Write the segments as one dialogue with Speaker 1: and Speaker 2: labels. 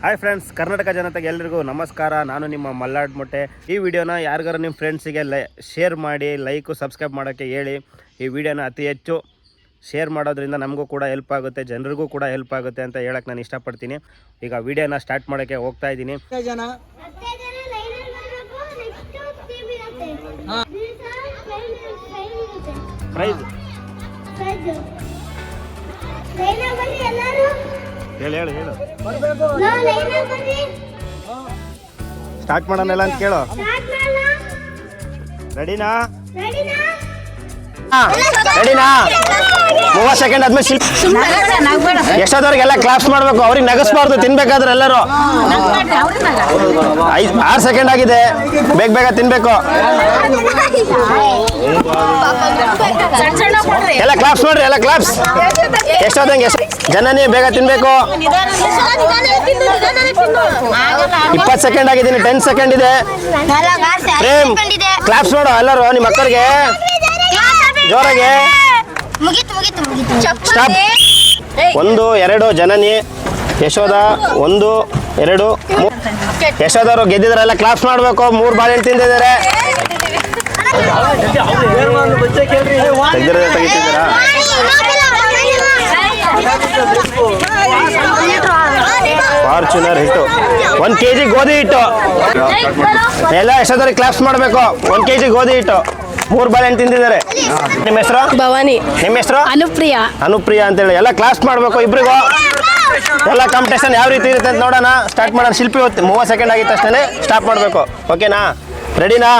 Speaker 1: Hi friends Karnataka ಜನತೆಗೆ ಎಲ್ರಿಗೂ ನಮಸ್ಕಾರ ನಾನು ನಿಮ್ಮ ಮಲ್ಲಾಡ್ ಮೊಟ್ಟೆ ಈ ವಿಡಿಯೋನ ಯಾರಿಗಾರು ನಿಮ್ಮ ಫ್ರೆಂಡ್ಸಿಗೆ ಲೈ ಶೇರ್ ಮಾಡಿ ಲೈಕು ಸಬ್ಸ್ಕ್ರೈಬ್ ಮಾಡೋಕ್ಕೆ ಹೇಳಿ ಈ ವಿಡಿಯೋನ ಅತಿ ಹೆಚ್ಚು ಶೇರ್ ಮಾಡೋದ್ರಿಂದ ನಮಗೂ ಕೂಡ ಹೆಲ್ಪ್ ಆಗುತ್ತೆ ಜನರಿಗೂ ಕೂಡ ಹೆಲ್ಪ್ ಆಗುತ್ತೆ ಅಂತ ಹೇಳಕ್ಕೆ ನಾನು ಇಷ್ಟಪಡ್ತೀನಿ ಈಗ ವಿಡಿಯೋನ ಸ್ಟಾರ್ಟ್ ಮಾಡೋಕ್ಕೆ ಹೋಗ್ತಾ ಇದ್ದೀನಿ
Speaker 2: ಜನ
Speaker 1: ಪ್ರೈಸ್ ಹೇಳಿ ಸ್ಟಾರ್ಟ್ ಮಾಡೋಣ ಅಂತ ಕೇಳು. ರೆಡಿನಾ
Speaker 3: ರೆಡಿನಾ
Speaker 1: ಮೂವತ್ತು ಸೆಕೆಂಡ್ ಆದ್ಮೇಲೆ ಶಿಲ್ಪ ಎಷ್ಟೊತ್ತವ್ರಿಗೆಲ್ಲ ಕ್ಲಾಪ್ಸ್ ಮಾಡಬೇಕು? ಅವ್ರಿಗೆ ನಗಸ್ಬಾರ್ದು ತಿನ್ಬೇಕಾದ್ರೆ ಎಲ್ಲರೂ. ಐದು ಆರು ಸೆಕೆಂಡ್ ಆಗಿದೆ. ಬೇಗ ಬೇಗ ತಿನ್ಬೇಕು. ಎಲ್ಲ ಕ್ಲಾಪ್ಸ್ ನೋಡ್ರಿ, ಎಲ್ಲ ಕ್ಲಾಪ್ಸ್ ಎಷ್ಟೊತ್ತಂಗೆ ಜನನಿ ಜನನೇ ಬೇಗ ತಿನ್ಬೇಕು. ಇಪ್ಪತ್ತು ಸೆಕೆಂಡ್ ಆಗಿದ್ದೀನಿ ಟೆನ್ ಸೆಕೆಂಡ್ ಇದೆ. ಪ್ರೇಮ್ ಕ್ಲಾಪ್ಸ್ ನೋಡು ಎಲ್ಲರೂ, ನಿಮ್ಮ ಮಕ್ಕಳಿಗೆ ಜೋರಾಗೆ. ಸ್ಟಾಪ್ ಒಂದು, ಎರಡು ಜನನಿ ಯಶೋದ ಒಂದು, ಎರಡು ಯಶೋಧರು ಗೆದ್ದಿದ್ರೆಲ್ಲ ಕ್ಲಾಪ್ಸ್ ಮಾಡಬೇಕು. ಮೂರು ಬಾರಿ ತಿಂದಿದ್ದಾರೆ. ತೆಗಿತಿದ್ದೀರಾ ಫಾರ್ಚುನರ್ ಹಿಟ್ಟು ಒಂದು ಕೆ ಜಿ ಗೋಧಿ ಹಿಟ್ಟು ಎಲ್ಲ ಯಶೋದವ್ರಿಗೆ ಕ್ಲಾಪ್ಸ್ ಮಾಡಬೇಕು ಒಂದು ಕೆ ಜಿ ಗೋಧಿ ಹಿಟ್ಟು ಮೂರು ಬಾಳೆಹಣ್ಣು ತಿಂದಿದ್ದಾರೆ ನಿಮ್ಮ ಹೆಸರು
Speaker 4: ಭವಾನಿ
Speaker 1: ನಿಮ್ಮ ಹೆಸರು
Speaker 4: ಅನುಪ್ರಿಯಾ
Speaker 1: ಅನುಪ್ರಿಯಾ ಅಂತೇಳಿ ಎಲ್ಲ ಕ್ಲಾಸ್ ಮಾಡಬೇಕು ಇಬ್ರಿಗೂ ಎಲ್ಲ ಕಾಂಪಿಟೇಷನ್ ಯಾವ ರೀತಿ ಇರುತ್ತೆ ಅಂತ ನೋಡೋಣ ಸ್ಟಾರ್ಟ್ ಮಾಡೋಣ ಶಿಲ್ಪಿ ಹೊತ್ತು ಮೂವತ್ತು ಸೆಕೆಂಡ್ ಆಗಿದ ತಕ್ಷಣ ಸ್ಟಾಪ್ ಮಾಡಬೇಕು ಓಕೆನಾ ರೆಡಿನಾ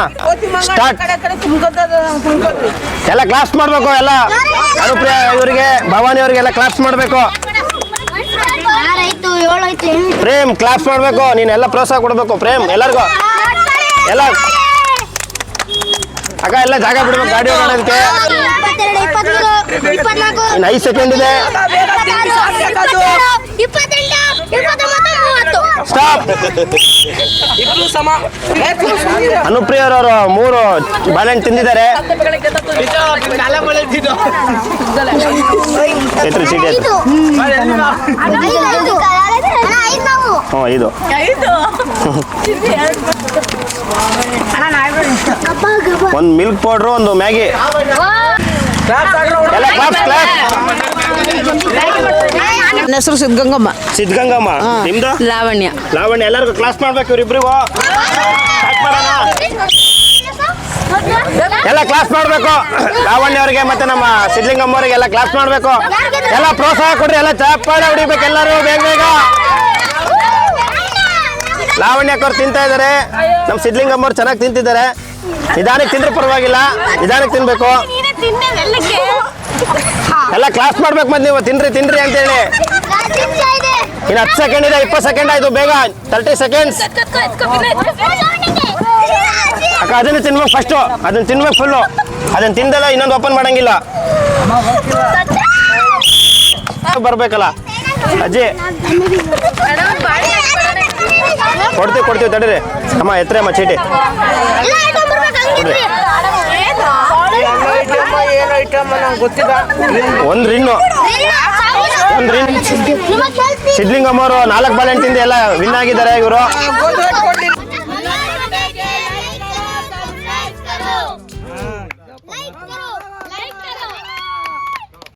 Speaker 1: ಸ್ಟಾರ್ಟ್ ಎಲ್ಲ ಕ್ಲಾಸ್ ಮಾಡಬೇಕು ಎಲ್ಲ. ಅನುಪ್ರಿಯ ಇವರಿಗೆ ಭವಾನಿ ಅವರಿಗೆಲ್ಲ ಕ್ಲಾಸ್ ಮಾಡಬೇಕು. ಪ್ರೇಮ್ ಕ್ಲಾಸ್ ಮಾಡಬೇಕು. ನೀನೆಲ್ಲ ಎಲ್ಲ ಪ್ರೋತ್ಸಾಹ ಕೊಡಬೇಕು ಪ್ರೇಮ್ ಎಲ್ಲರಿಗೂ. ಎಲ್ಲ. ಅಕ್ಕ ಎಲ್ಲ ಜಾಗ ಬಿಡ್ಬೇಕು ಗಾಡಿ ಇನ್ನು ಐದು ಸೆಕೆಂಡ್ ಇದೆ. ಸ್ಟಾಪ್ ಅನುಪ್ರಿಯರವರು ಮೂರು ಬಾಳೆಹಣ್ಣು ತಿಂದಿದ್ದಾರೆ. ಎತ್ರಿ ಹ್ಞೂ ಇದು ಒಂದು ಮಿಲ್ಕ್ ಪೌಡ್ರು ಒಂದು ಮ್ಯಾಗಿ. ಎಲ್ಲ ಕ್ಲಾಸ್ ಕ್ಲಾಸ್
Speaker 4: ನನ್ನ ಹೆಸರು ಸಿದ್ಧಗಂಗಮ್ಮ.
Speaker 1: ಸಿದ್ಧಗಂಗಮ್ಮ ನಿಮ್ದು?
Speaker 4: ಲಾವಣ್ಯ.
Speaker 1: ಲಾವಣ್ಯ ಎಲ್ಲರಿಗೂ ಕ್ಲಾಸ್ ಮಾಡ್ಬೇಕು ಇವ್ರಿಬ್ರಿಗೂ ಮಾಡೋಣ. ಎಲ್ಲ ಕ್ಲಾಸ್ ಮಾಡಬೇಕು. ಲಾವಣ್ಯ ಅವರಿಗೆ ಮತ್ತೆ ನಮ್ಮ ಸಿದ್ಧಲಿಂಗಮ್ಮ ಅವರಿಗೆ ಎಲ್ಲ ಕ್ಲಾಸ್ ಮಾಡಬೇಕು. ಎಲ್ಲ ಪ್ರೋತ್ಸಾಹ ಕೊಡ್ರಿ ಎಲ್ಲ ಚಪ್ಪಾಳೆ ಹೊಡಿಬೇಕು ಎಲ್ಲರೂ ಬೇಗ ಬೇಗ. ಲಾವಣ್ಯಕ್ಕವ್ರು ತಿಂತಾ ಇದ್ದಾರೆ ನಮ್ಮ ಸಿದ್ಧಲಿಂಗಮ್ಮ ಅವ್ರು ಚೆನ್ನಾಗಿ ತಿಂತಿದ್ದಾರೆ. ನಿಧಾನಕ್ಕೆ ತಿಂದ್ರೆ ಪರವಾಗಿಲ್ಲ ನಿಧಾನಕ್ಕೆ ತಿನ್ಬೇಕು. ಎಲ್ಲ ಕ್ಲಾಸ್ ಮಾಡ್ಬೇಕು ಮತ್ತೆ ನೀವು ತಿನ್ರಿ ತಿನ್ರಿ ಅಂತೇಳಿ. ಇನ್ನು ಹತ್ತು ಸೆಕೆಂಡ್ ಇದೆ ಇಪ್ಪತ್ತು ಸೆಕೆಂಡ್ ಆಯ್ತು ಬೇಗ ತರ್ಟಿ ಸೆಕೆಂಡ್ಸ್ ಅಕ್ಕ ಅದನ್ನ ತಿನ್ಬೇಕು ಫಸ್ಟು ಅದನ್ನ ತಿನ್ಬೇಕು ಫುಲ್ಲು ಅದನ್ನ ತಿಂದಲ್ಲ ಇನ್ನೊಂದು ಓಪನ್ ಮಾಡಂಗಿಲ್ಲ. ಬರ್ಬೇಕಲ್ಲ. ಅಜ್ಜಿ. ಕೊಡ್ತೀವಿ ಕೊಡ್ತೀವಿ ತಡೀರಿ. ಅಮ್ಮ ಎತ್ತರೆ ಅಮ್ಮ ಚೀಟಿ. ಒಂದು ರಿನ್ನು. ಸಿದ್ಲಿಂಗಮ್ಮ ಅವರು ನಾಲ್ಕು ಬಾಲೆಂಟ್ ಇಂದ ಎಲ್ಲ ವಿನ್ ಆಗಿದ್ದಾರೆ ಇವರು.